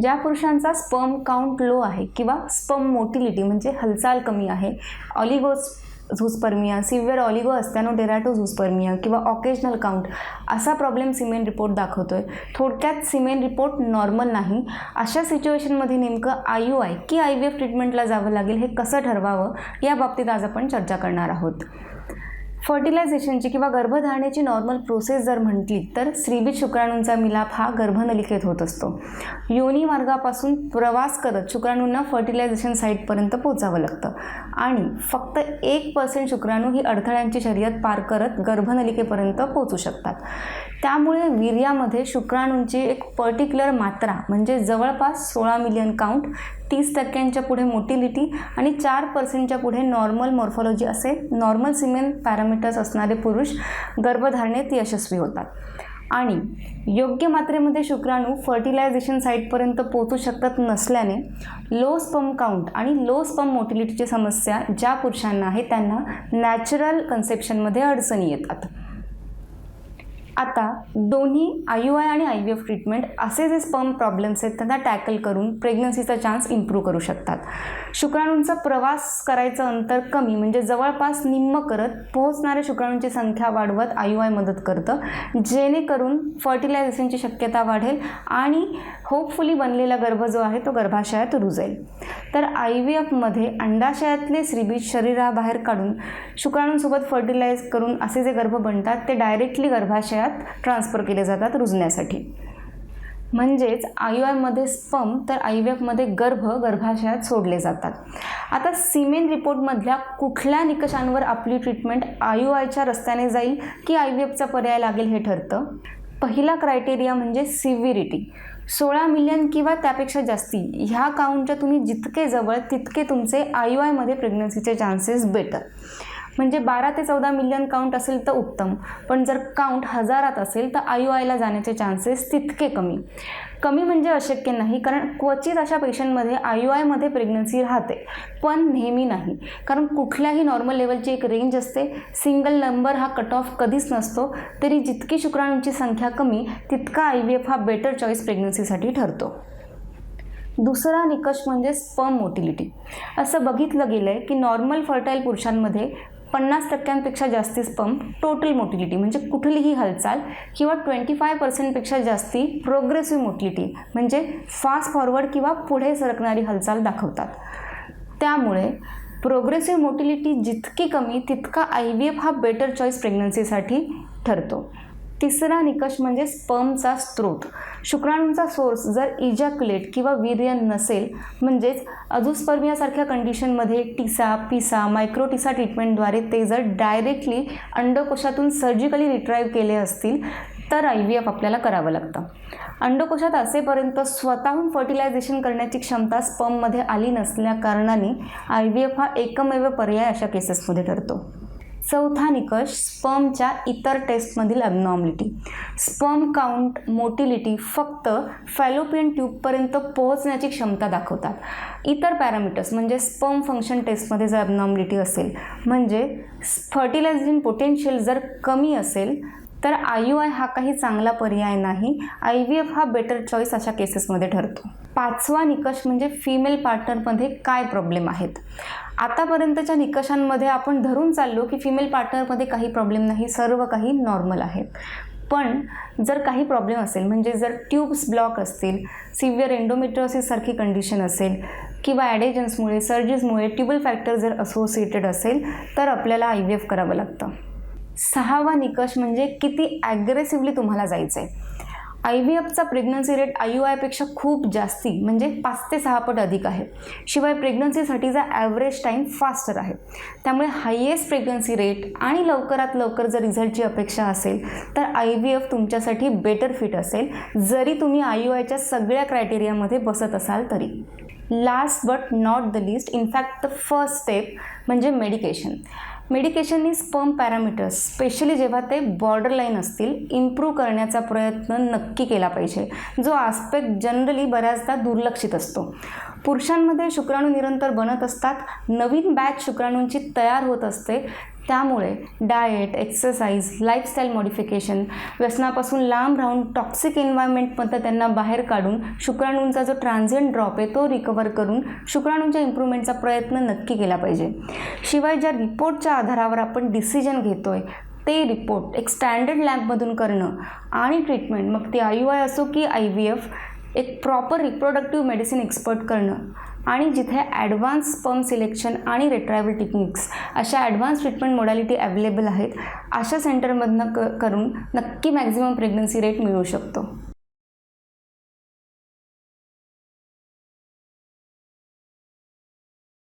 ज्या पुरुषांचा sperm count low आहे किंवा स्पर्म मोटिलिटी म्हणजे हालचाल कमी आहे ऑलिगोस झुस्पर्मिया सिव्हिअर ऑलिगो असताना डेराटो झुस्पर्मिया किंवा ऑकेजनल काउंट असा प्रॉब्लेम सिमेन रिपोर्ट दाखवतो आहे थोडक्यात सिमेन रिपोर्ट नॉर्मल नाही. अशा सिच्युएशनमध्ये नेमकं आय यू आय की आय व्ही एफ ट्रीटमेंटला जावं लागेल हे कसं ठरवावं या बाबतीत आज आपण चर्चा करणार आहोत. फर्टिलायझेशनची किंवा गर्भधारणेची नॉर्मल प्रोसेस जर म्हटली तर स्त्रीबीज शुक्राणूंचा मिलाप हा गर्भनलिकेत होत असतो. योनी मार्गापासून प्रवास करत शुक्राणूंना फर्टिलायझेशन साईटपर्यंत पोचावं लागतं. आणि फक्त एक पर्सेंट शुक्राणू ही अडथळ्यांची शर्यत पार करत गर्भनलिकेपर्यंत पोचू शकतात. त्यामुळे वीर्यामध्ये शुक्राणूंची एक पर्टिक्युलर मात्रा म्हणजे जवळपास सोळा मिलियन काउंट तीस टक्क्यांच्या पुढे मोटिलिटी आणि चार पर्सेंटच्या पुढे नॉर्मल मॉर्फॉलॉजी असे नॉर्मल सिमेन पॅरामीटर्स असणारे पुरुष गर्भधारणेत यशस्वी होतात. आणि योग्य मात्रेमध्ये शुक्राणू फर्टिलायझेशन साईटपर्यंत पोचू शकत नसल्याने लो स्पम काउंट आणि लो स्पम मोटिलिटीची समस्या ज्या पुरुषांना आहे त्यांना नॅचरल कन्सेप्शनमध्ये अडचणी येतात. आता दोन्ही आय यू आय आणि आय व्ही एफ ट्रीटमेंट असे जे स्पर्म प्रॉब्लेम्स आहेत त्यांना टॅकल करून प्रेग्नन्सीचा चान्स इम्प्रूव्ह करू शकतात. शुक्राणूंचा प्रवास करायचं अंतर कमी म्हणजे जवळपास निम्म करत पोहोचणाऱ्या शुक्राणूंची संख्या वाढवत आय यू आय मदत करतं जेणेकरून फर्टिलायझेशनची शक्यता वाढेल आणि होपफुली बनलेला गर्भ जो आहे तो गर्भाशयात रुजेल. तर आय व्ही एफमध्ये अंडाशयातले श्रीबीज शरीराबाहेर काढून शुक्राणूंसोबत फर्टिलाइज करून असे जे गर्भ बनतात ते डायरेक्टली गर्भाशयात ट्रान्सफर केले जातात रुजण्यासाठी. म्हणजेच आय आयमध्ये स्पम तर आय गर्भ गर्भाशयात सोडले जातात. आता सिमेन रिपोर्टमधल्या कुठल्या निकषांवर आपली ट्रीटमेंट आय आयच्या रस्त्याने जाईल की आय व्ही एफचा पर्याय लागेल हे ठरतं? पहिला क्रायटेरिया म्हणजे सिव्हिरिटी सोळा मिलियन किंवा त्यापेक्षा जास्ती ह्या काउंटच्या तुम्ही जितके जवळ तितके तुमचे आय आयमध्ये प्रेग्नन्सीचे चान्सेस बेटर म्हणजे बारा ते चौदा मिलियन काउंट असेल तर उत्तम. पण जर काउंट हजारात असेल तर आय आयला जाण्याचे चान्सेस तितके कमी. कमी म्हणजे अशक्य नाही कारण क्वचित अशा पेशंटमध्ये आय यू आयमध्ये प्रेग्नन्सी राहते पण नेहमी नाही. कारण कुठल्याही नॉर्मल लेवलची एक रेंज असते. सिंगल नंबर हा कट ऑफ कधीच नसतो तरी जितकी शुक्राणूंची संख्या कमी तितका आय व्ही एफ हा बेटर चॉईस प्रेग्नन्सीसाठी ठरतो. दुसरा निकष म्हणजे स्पर्म मोटिलिटी असं बघितलं गेलं आहे की नॉर्मल फर्टाईल पुरुषांमध्ये पन्नास टक्क्यांपेक्षा जास्ती स्पम टोटल मोटिलिटी म्हणजे कुठलीही हालचाल किंवा ट्वेंटी फाय पर्सेंटपेक्षा जास्ती प्रोग्रेसिव्ह मोटिलिटी म्हणजे फास्ट फॉरवर्ड किंवा पुढे सरकणारी हालचाल दाखवतात. त्यामुळे प्रोग्रेसिव्ह मोटिलिटी जितकी कमी तितका आय व्ही एफ हा बेटर चॉईस प्रेग्नन्सीसाठी ठरतो. तिसरा निकष म्हणजे स्पर्मचा स्त्रोत. शुक्राणूंचा सोर्स जर इजॅक्युलेट किंवा वीर्य नसेल म्हणजेच अजुस्पर्मियासारख्या कंडिशनमध्ये टिसा पिसा मायक्रोटिसा ट्रीटमेंटद्वारे ते जर डायरेक्टली अंडकोशातून सर्जिकली रिट्राईव्ह केले असतील तर आय व्ही एफ आपल्याला करावं लागतं. अंडकोशात असेपर्यंत स्वतःहून फर्टिलायझेशन करण्याची क्षमता स्पर्ममध्ये आली नसल्या कारणाने आय व्ही एफ हा एकमेव पर्याय अशा केसेसमध्ये ठरतो. चौथा निकष स्पर्मच्या इतर टेस्टमधील ॲबनॉर्मलिटी स्पर्म काउंट मोटिलिटी फक्त फॅलोपियन ट्यूबपर्यंत पोहोचण्याची क्षमता दाखवतात. इतर पॅरामीटर्स म्हणजे स्पर्म फंक्शन टेस्टमध्ये जर ॲबनॉर्मलिटी असेल म्हणजे फर्टिलायझेशन पोटेन्शियल जर कमी असेल तर आय यू आय हा काही चांगला पर्याय नाही. आय व्ही एफ हा बेटर चॉईस अशा केसेसमध्ये ठरतो. पाचवा निकष म्हणजे फिमेल पार्टनरमध्ये काय प्रॉब्लेम आहेत? आतापर्यंतच्या निकषांमध्ये आपण धरून चाललो की फिमेल पार्टनरमध्ये काही प्रॉब्लेम नाही सर्व काही नॉर्मल आहे. पण जर काही प्रॉब्लेम असेल म्हणजे जर ट्यूब्स ब्लॉक असतील सिव्हिअर एन्डोमेट्रोसिससारखी कंडिशन असेल किंवा ॲडेजन्समुळे सर्जेसमुळे ट्युबल फॅक्टर जर असोसिएटेड असेल तर आपल्याला आय व्ही एफ करावं लागतं. सहावा निकष म्हणजे किती ॲग्रेसिव्हली तुम्हाला जायचं आहे आय व्ही एफचा प्रेग्नन्सी रेट आय यू आयपेक्षा खूप जास्ती म्हणजे पाच ते सहा पट अधिक आहे. शिवाय प्रेग्नन्सीसाठीचा ॲव्हरेज टाईम फास्टर आहे. त्यामुळे हायेस्ट प्रेग्नन्सी रेट आणि लवकरात लवकर जर रिझल्टची अपेक्षा असेल तर आय व्ही एफ तुमच्यासाठी बेटर फिट असेल जरी तुम्ही आय यू आयच्या सगळ्या क्रायटेरियामध्ये बसत असाल तरी. Last but not the list in fact the first step म्हणजे मेडिकेशन मेडिकेशननी स्पर्म पॅरामीटर्स स्पेशली जेव्हा ते बॉर्डर लाईन असतील इम्प्रूव्ह करण्याचा प्रयत्न नक्की केला पाहिजे. जो आस्पेक्ट जनरली बऱ्याचदा दुर्लक्षित असतो. पुरुषांमध्ये शुक्राणू निरंतर बनत असतात. नवीन बॅच शुक्राणूंची तयार होत असते. त्यामुळे डाएट एक्सरसाइज लाईफस्टाईल मॉडिफिकेशन व्यसनापासून लांब राहून टॉक्सिक एन्व्हायरमेंटमधनं त्यांना बाहेर काढून शुक्राणूंचा जो ट्रान्झिएंट ड्रॉप आहे तो रिकवर करून शुक्राणूंच्या इम्प्रूव्हमेंटचा प्रयत्न नक्की केला पाहिजे. शिवाय ज्या रिपोर्टच्या आधारावर आपण डिसिजन घेतो आहे ते रिपोर्ट एक स्टँडर्ड लॅबमधून करणं आणि ट्रीटमेंट मग ती आय यू आय असो की आय व्ही एफ एक प्रॉपर रिप्रोडक्टिव्ह मेडिसिन एक्सपर्ट करणं आणि जिथे ॲडव्हान्स स्पर्म सिलेक्शन आणि रिट्रायवल टेक्निक्स अशा ॲडव्हान्स ट्रीटमेंट मोडॅलिटी अवेलेबल आहेत अशा सेंटरमधनं क करून नक्की मॅक्झिमम प्रेग्नन्सी रेट मिळू शकतो.